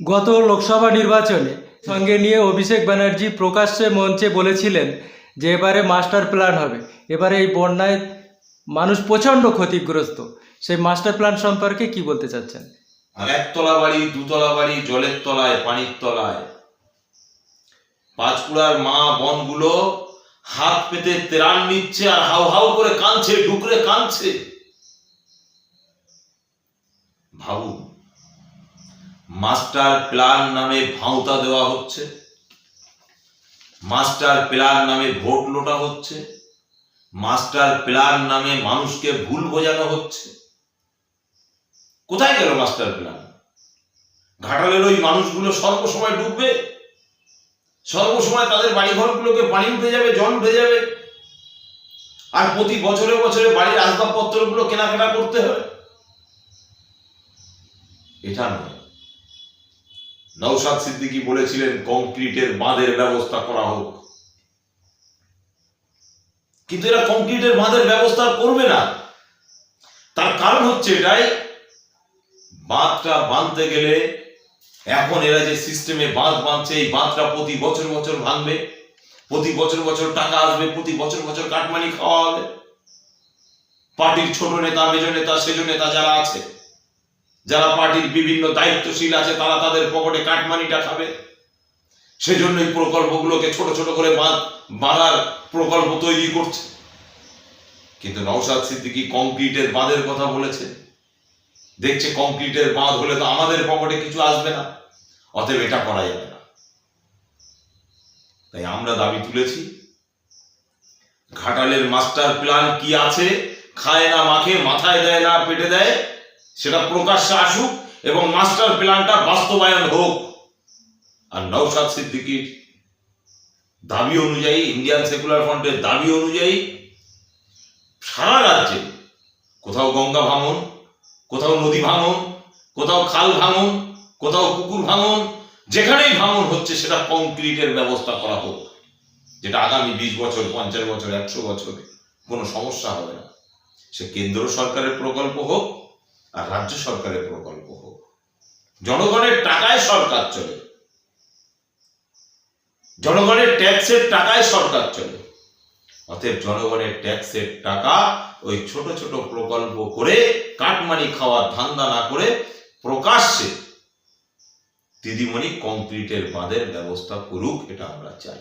গত লোকসভা নির্বাচনে সঙ্গে নিয়ে অভিষেক ব্যানার্জি প্রকাশ্যে মঞ্চে বলেছিলেন যে এবারে মাস্টার প্ল্যান হবে। এবারে এই বন্যায় মানুষ প্রচণ্ড ক্ষতিগ্রস্ত। সেই মাস্টার প্ল্যান সম্পর্কে কি বলতে চাচ্ছেন? একতলা বাড়ি, দুতলা বাড়ি, জলের তলায়, পানির তলায়। পাঁচকুড়ার মা বনগুলো হাত পেতে তেরান নিচ্ছে আর হাউ হাউ করে কাঁদছে, ডুকরে কাঁদছে। ভাবুন মাস্টার প্ল্যান নামে ভাঁওতা দেওয়া হচ্ছে। মাস্টার প্ল্যান নামে ভোট লোটা হচ্ছে। মাস্টার প্ল্যান নামে মানুষকে ভুল বোঝানো হচ্ছে। কোথায় গেল মাস্টার প্ল্যান ঘাটালের ওই মানুষগুলো সর্বসময় ডুববে। সর্বসময় তাদের বাড়িঘরগুলোকে পানি উঠে যাবে, জল উঠে যাবে। আর প্রতি বছরে বছরে বাড়ির আসবাবপত্রগুলো কেনাকাটা করতে হবে এটা নয়। নৌসাদ সিদ্দিকী বলেছিলেন, কংক্রিটের বাঁধের ব্যবস্থা করা হোক। কিন্তু এরা কংক্রিটের বাঁধের ব্যবস্থা করবে না। তার কারণ হচ্ছে এটাই, বাঁধটা বাঁধতে গেলে এখন এরা যে সিস্টেমে বাঁধ বাঁধছে, এই বাঁধটা প্রতি বছর বছর ভাঙবে, প্রতি বছর বছর টাকা আসবে, প্রতি বছর বছর কাটমানি খাওয়া হবে। পার্টির ছোট নেতা মেজ নেতা, সেজ নেতা যারা আছে যারা পার্টির বিভিন্ন দায়িত্বশীল আছে, তারা তাদের পকেটে কাটমানিটা খাবে। সেজন্য এই প্রকল্পগুলোকে ছোট ছোট করে বাঁধ, বাঁধার প্রকল্প তৈরি করছে। কিন্তু নওশাদ সিদ্দিকি কংক্রিটের বাঁধের কথা বলেছে। দেখছে কংক্রিটের বাঁধ হলে তো আমাদের পকেটে কিছু আসবে না। অতএব এটা করা যাবে না। তাই আমরা দাবি তুলেছি, ঘাটালের মাস্টার প্ল্যান কি আছে, খায় না মাখে, মাথায় দেয় না, পেটে দেয় সেটা প্রকাশ্যে আসুক এবং মাস্টার প্ল্যানটা বাস্তবায়ন হোক। আর নৌসাদ সিদ্দিকির দাবি অনুযায়ী, ইন্ডিয়ান সেকুলার ফ্রন্টের দাবি অনুযায়ী সারা রাজ্যে কোথাও গঙ্গা ভাঙন, কোথাও নদী ভাঙন, কোথাও খাল ভাঙন, কোথাও পুকুর ভাঙন, যেখানেই ভাঙন হচ্ছে সেটা কংক্রিটের ব্যবস্থা করা হোক, যেটা আগামী বিশ বছর, পঞ্চাশ বছর, একশো বছর কোনো সমস্যা হবে না। সে কেন্দ্র সরকারের প্রকল্প হোক আর রাজ্য সরকারের প্রকল্প হোক। জনগণের টাকায় সরকার চলে। জনগণের ট্যাক্সের টাকায় সরকার চলে। অতএব জনগণের ট্যাক্সের টাকা ওই ছোট ছোট প্রকল্প করে কাটমানি খাওয়ার ধান্দা না করে প্রকাশ্যে দিদিমণি কংক্রিটের বাঁধের ব্যবস্থা করুক, এটা আমরা চাই।